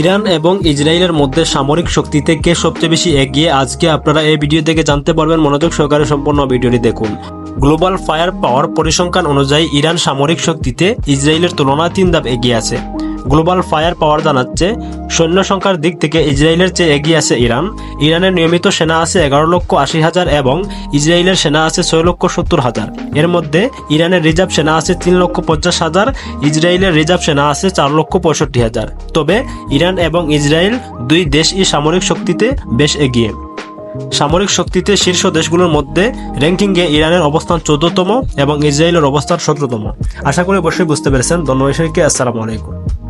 Iran এবং ইসরায়েলের মধ্যে সামরিক শক্তিতে কে সবচেয়ে বেশি এগিয়ে? আজকে আপনারা এই ভিডিও থেকে জানতে পারবেন। মনোযোগ সহকারে সম্পূর্ণ ভিডিওটি দেখুন। গ্লোবাল ফায়ার পাওয়ার পরিসংখ্যান অনুযায়ী ইরান সামরিক শক্তিতে ইসরায়েলের তুলনায় তিন ধাপ এগিয়ে আছে। গ্লোবাল ফায়ার পাওয়ার জানাচ্ছে, সৈন্য সংখ্যার দিক থেকে ইসরায়েলের চেয়ে এগিয়ে আছে ইরান। ইরানের নিয়মিত সেনা আছে এগারো লক্ষ আশি হাজার এবং ইসরায়েলের সেনা আছে ছয় লক্ষ সত্তর হাজার। এর মধ্যে ইরানের রিজার্ভ সেনা আছে তিন লক্ষ পঞ্চাশ হাজার, ইসরায়েলের রিজার্ভ সেনা আছে চার লক্ষ পঁয়ষট্টি হাজার। তবে ইরান এবং ইসরায়েল দুই দেশই সামরিক শক্তিতে বেশ এগিয়ে। সামরিক শক্তিতে শীর্ষ দেশগুলোর মধ্যে র্যাঙ্কিংয়ে ইরানের অবস্থান চোদ্দতম এবং ইসরায়েলের অবস্থান সতেরোতম। আশা করি অবশ্যই বুঝতে পেরেছেন। ধন্যবাদ আসসালামু আলাইকুম।